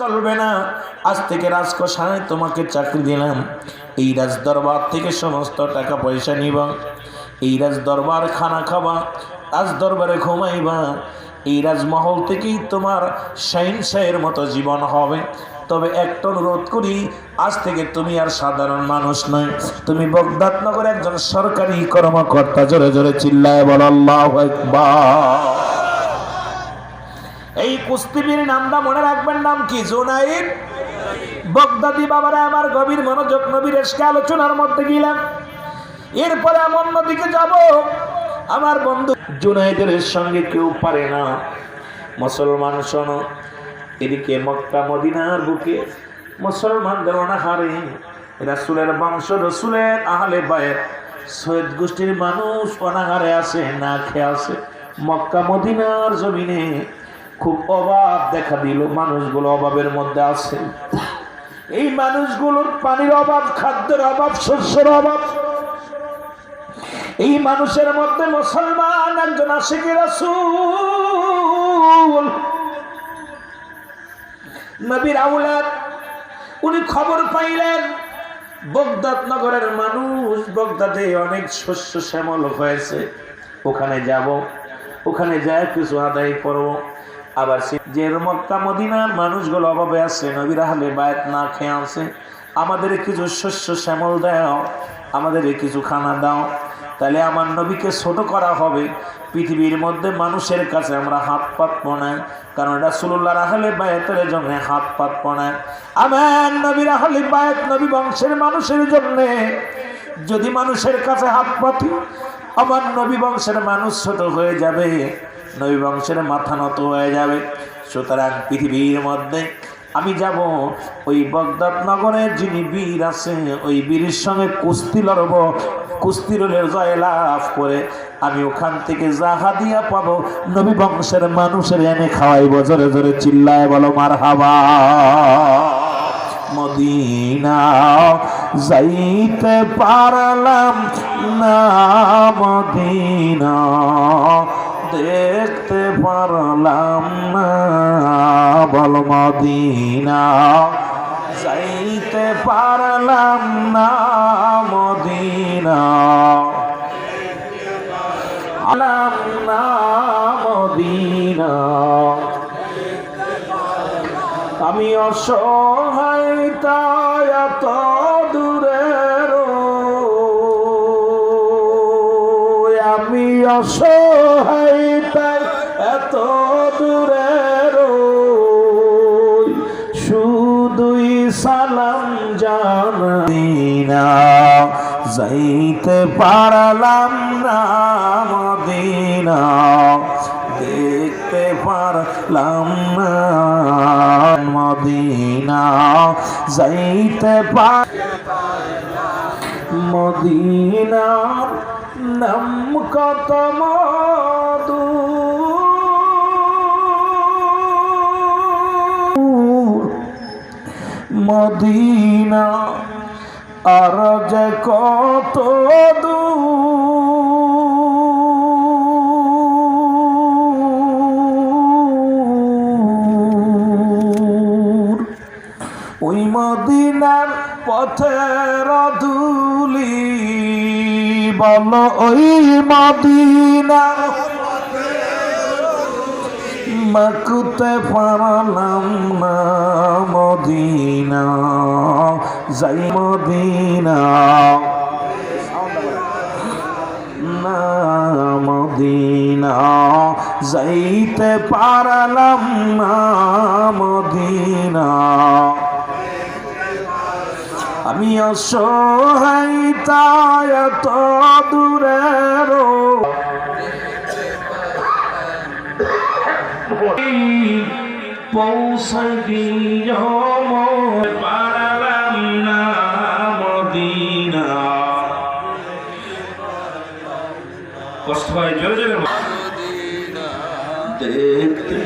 চলবে না। আজ থেকে রাজকোষায় তোমাকে চাকরি দিলাম। এই রাজ দরবার থেকে সমস্ত টাকা পয়সা নিবা। এই রাজ দরবার খানা খাবা রাজ দরবারে ঘুমাইবা। এই রাজমহল থেকেই তোমার শাইন শাহের মতো জীবন হবে। তবে একটা অনুরোধ করি, আজ থেকে তুমি আর সাধারণ মানুষ নয়। তুমি বগদাদ নগর একজন সরকারি কর্মকর্তা, জোরে জোরে চিল্লায় বল, আল্লাহ এই কুস্তিবীর নামটা মনে রাখবেন নাম কি? জুনাইদ? বগদাদি বাবারা আমার গভীর মনোযোগ, নবীর এসকে আলোচনার মধ্যে গেলাম। এরপরে আমি অন্যদিকে যাব। আমার বন্ধু জুনাইদের সঙ্গে কেউ পারে না। মুসলমান শোনো, এদিকে মক্কা, মদিনার বুকে মুসলমানদের অনাহারে। রাসুলের বংশ, রসুলের আহলে বায়ের সৈয়দ গোষ্ঠীর মানুষ অনাহারে আছে, না খেয়ে আছে। মক্কা, মদিনার জমিনে খুব অভাব দেখা দিল। মানুষগুলো অভাবের মধ্যে আছে। এই মানুষগুলোর পানির অভাব, খাদ্যের অভাব, শস্যের অভাব। এই মানুষের মধ্যে মুসলমান একজন আশিকি রাসূল। নবীর আউলাদ, উনি খবর পাইলেন, বগদাদ নগরের মানুষ বগদাদে অনেক শস্য শ্যামল হয়েছে। ওখানে যাব, ওখানে যায় কিছু আদায় করব। আবার যে মক্কা মদিনার মানুষগুলো অভাবে আছে, নবীর আহলে বায়াত না খেয়ে আছে আমাদের কিছু শস্য শ্যামল দাও আমাদের কিছু খানা দাও। তাহলে আমার নবীকে ছোট করা হবে। পৃথিবীর মধ্যে মানুষের কাছে আমরা হাত পাত পনাই কারণ রাসুল্লাহ রাহলে বায়াতের জন্য হাত পাত পনাই আমার নবী রাহলে বায়াত নবী বংশের মানুষের জন্যে যদি মানুষের কাছে হাত পাতি, আমার নবী বংশের মানুষ ছোট হয়ে যাবে। নবী বংশের মাথা নত হয়ে যাবে। সুতরাং পৃথিবীর মধ্যে আমি যাব, ওই বগদাদ নগরের যিনি বীর আছে, ওই বীরের সঙ্গে কুস্তি লড়ব, কুস্তি লড়ে জয় লাভ করে আমি ওখান থেকে জাহা দিয়া পাবো। নবী বংশের মানুষের এনে খাওয়াইব, জোরে জোরে চিল্লায় বলো মার হাবা মদিনা যাইতে পারলাম না, মদিনা। দেখতে পারলাম না, বল মদিনা। যাইতে পারলাম না, মদিনা। আলাম না, মদিনা। আমি অসহায়, তাই এত দূরে। আমি অসহায় সালাম জানা যাইতে পারলাম না মদিনা। দেখতে পারলাম না মদিনা। যাইতে পার মদিনার নাম কত মধু মদিনা। আর যে কত দূর। ওই মদিনার পথের ধুলি বল ওই মদিনার মাকুতে পারলাম না মদিনা। মদিনা যাইতে পারলাম না মদিনা। আমি অসহায় তাই এত দূরের। পৌঁছাবি দেখতে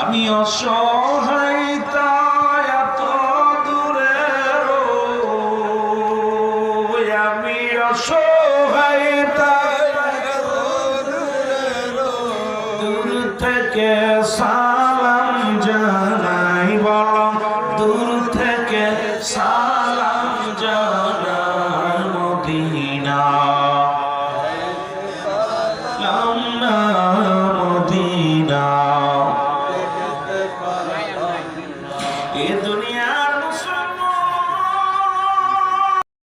আমি অসহায় এত দূরে। আমি অসহায় দূর থেকে সালাম